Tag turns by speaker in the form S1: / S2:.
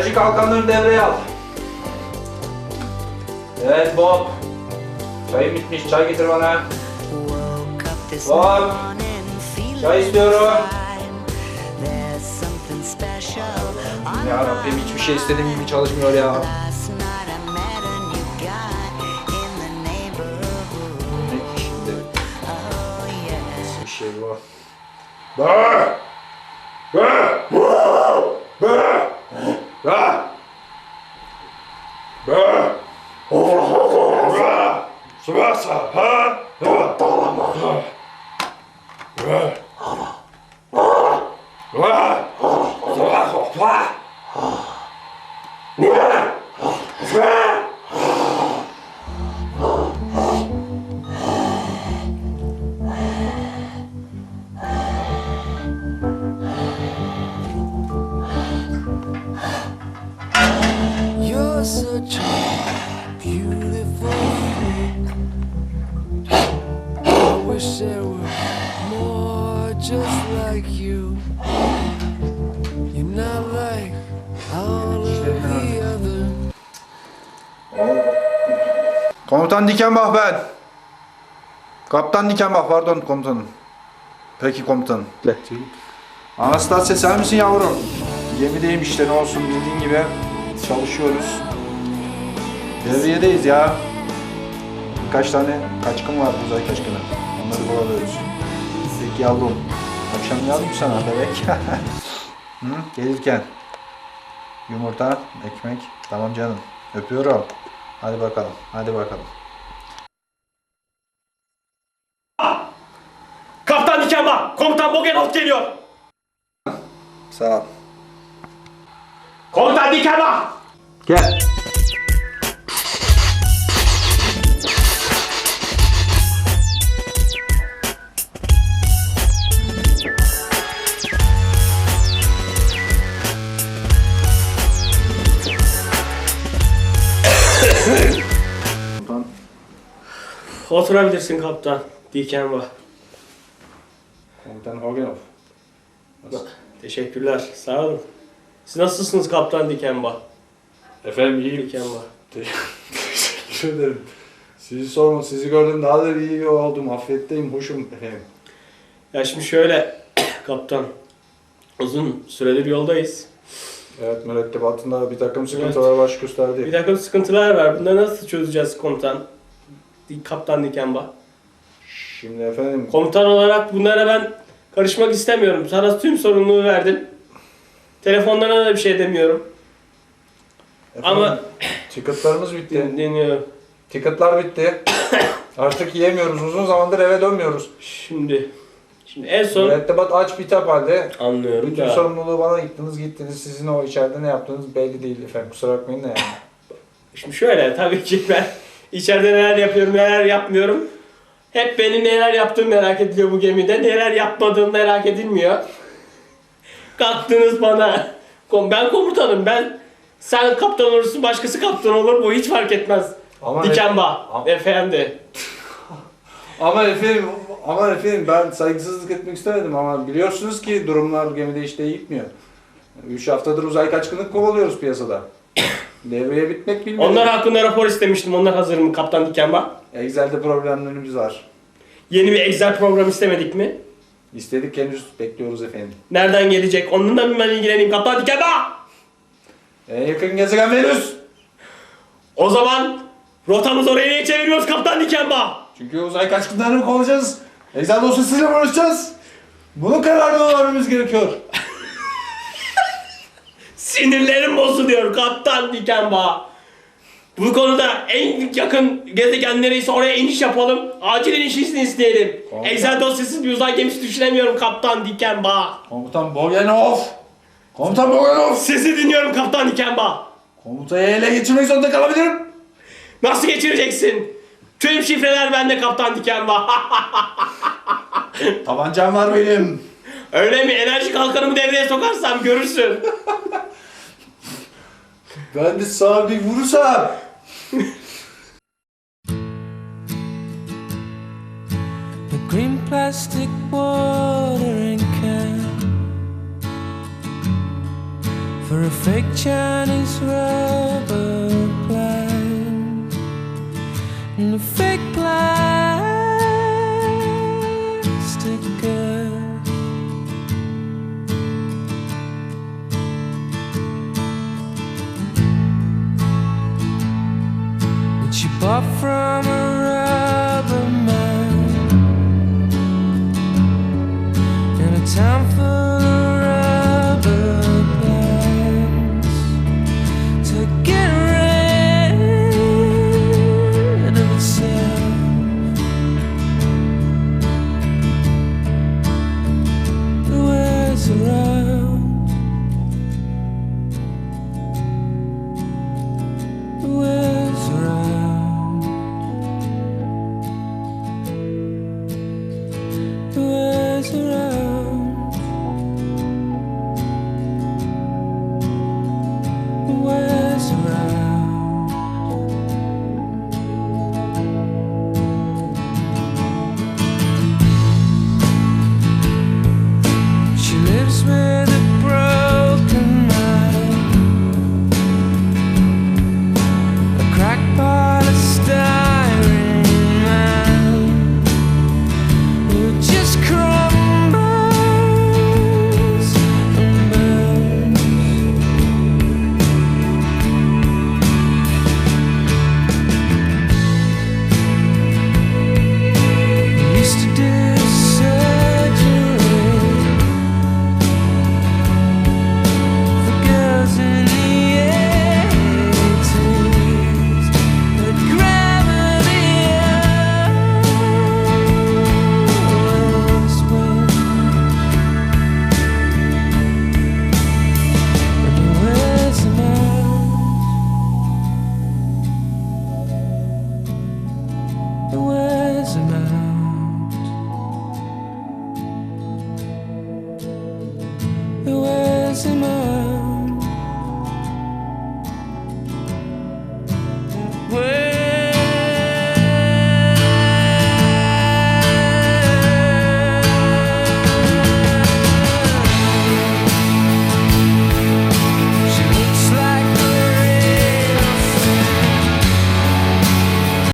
S1: Enerji kalkanlarını devreye al. Evet Bob. Çayım bitmiş. Çay getir bana. Bob. Çay istiyorum. Ya Rabbim hiçbir şey istediğim gibi çalışmıyor ya. Ne şimdi? Nasıl şey bu? Bağır! Bağır! Bağır! Bağır! Bağır! Sıvasa! Ha? Bağlama! Bağır! Bağır! Sıvasa! Bağır! Bağır!
S2: You're such a beautiful thing. I wish there were more just like you. You're not like all of the other.
S1: Komutan Dikenbah ben. Kaptan Dikenbah pardon komutanım. Peki komutanım. Anastasya sen misin yavrum? Gemideyim işte ne olsun bildiğin gibi çalışıyoruz. Devriyedeyiz ya. Birkaç tane kaçkın var uzay kaçkını. Onları kovalıyoruz. Peki yavrum. Akşam yazdım sana bebek. Hı? Gelirken. Yumurta, ekmek. Tamam canım. Öpüyorum. Hadi bakalım. Hadi bakalım.
S3: Kaptan Dikenbah, komutan Bogenov geliyor.
S1: Sağ ol.
S3: Komutan Dikenbah.
S1: Gel.
S3: Oturabilirsin kaptan Dikenbah.
S1: Komutan Hogenov.
S3: Teşekkürler, sağ olun. Siz nasılsınız kaptan Dikenbah?
S1: Efendim iyiyim.
S3: Dikenbah.
S1: Teşekkür ederim. Sizi sorma, sizi gördüm daha da iyi oldum. Affiyetteyim, hoşum efendim.
S3: Ya şimdi şöyle kaptan. Uzun süredir yoldayız.
S1: Evet, mürettebatında bir takım sıkıntılar baş
S3: Bir
S1: gösterdi.
S3: takım sıkıntılar var. Bunları nasıl çözeceğiz komutan? Kaptan Dikenbah.
S1: Şimdi efendim,
S3: Komutan olarak bunlara ben karışmak istemiyorum. Sana tüm sorumluluğu verdim. Telefonlarına da bir şey demiyorum.
S1: efendim
S3: Ama-
S1: ticketlarımız bitti.
S3: Din- Dinliyorum.
S1: Ticketlar bitti. Artık yiyemiyoruz. Uzun zamandır eve dönmüyoruz.
S3: Şimdi şimdi en son
S1: Mürettebat aç bitap halde.
S3: anlıyorum
S1: Bütün
S3: da.
S1: sorumluluğu bana yıktınız gittiniz. Sizin o içeride ne yaptığınız belli değil efendim. Kusura bakmayın da yani.
S3: Şimdi şöyle tabii ki ben içeride neler yapıyorum neler yapmıyorum. Hep benim neler yaptığım merak ediliyor bu gemide. Neler yapmadığım merak edilmiyor. Kalktınız bana. Ben komutanım ben. Sen kaptan olursun başkası kaptan olur bu hiç fark etmez.
S1: Ama
S3: Dikenbağ
S1: Ama-
S3: efendi.
S1: Ama efendim, ama efendim ben saygısızlık etmek istemedim ama biliyorsunuz ki durumlar gemide işte iyi gitmiyor. 3 haftadır uzay kaçkınlık kovalıyoruz piyasada. Devreye bitmek bilmiyor.
S3: Onlar hakkında rapor istemiştim. Onlar hazır mı kaptan Dikenbağ?
S1: Excel'de problemlerimiz var.
S3: Yeni bir Excel program istemedik mi?
S1: İstedik henüz bekliyoruz efendim.
S3: Nereden gelecek? Onunla mı ben ilgileneyim kaptan Dikenbağ?
S1: En yakın gezegen Venüs.
S3: O zaman rotamızı oraya niye çeviriyoruz kaptan Dikenbağ?
S1: Çünkü uzay kaçkınlarını kovalayacağız. Excel dosyasıyla uğraşacağız. Bunun kararını vermemiz gerekiyor.
S3: Sinirlerim bozuluyor kaptan Dikenbağ. Bu konuda en yakın gezegen neresi oraya iniş yapalım. Acil iniş izni isteyelim.
S1: Tamam.
S3: Excel dosyasız bir uzay gemisi düşünemiyorum kaptan Dikenbağ.
S1: Komutan Bogenov. Komutan Bogenov.
S3: Sizi dinliyorum kaptan Dikenbağ.
S1: Komutayı ele geçirmek zorunda kalabilirim.
S3: Nasıl geçireceksin? Tüm şifreler bende kaptan Dikenbağ.
S1: Tabancam var benim.
S3: Öyle mi? Enerji kalkanımı devreye sokarsam görürsün.
S1: Ben de sana bir vurursam.
S2: The green plastic watering can for a fake Chinese rubber plant and a fake plastic from tonight.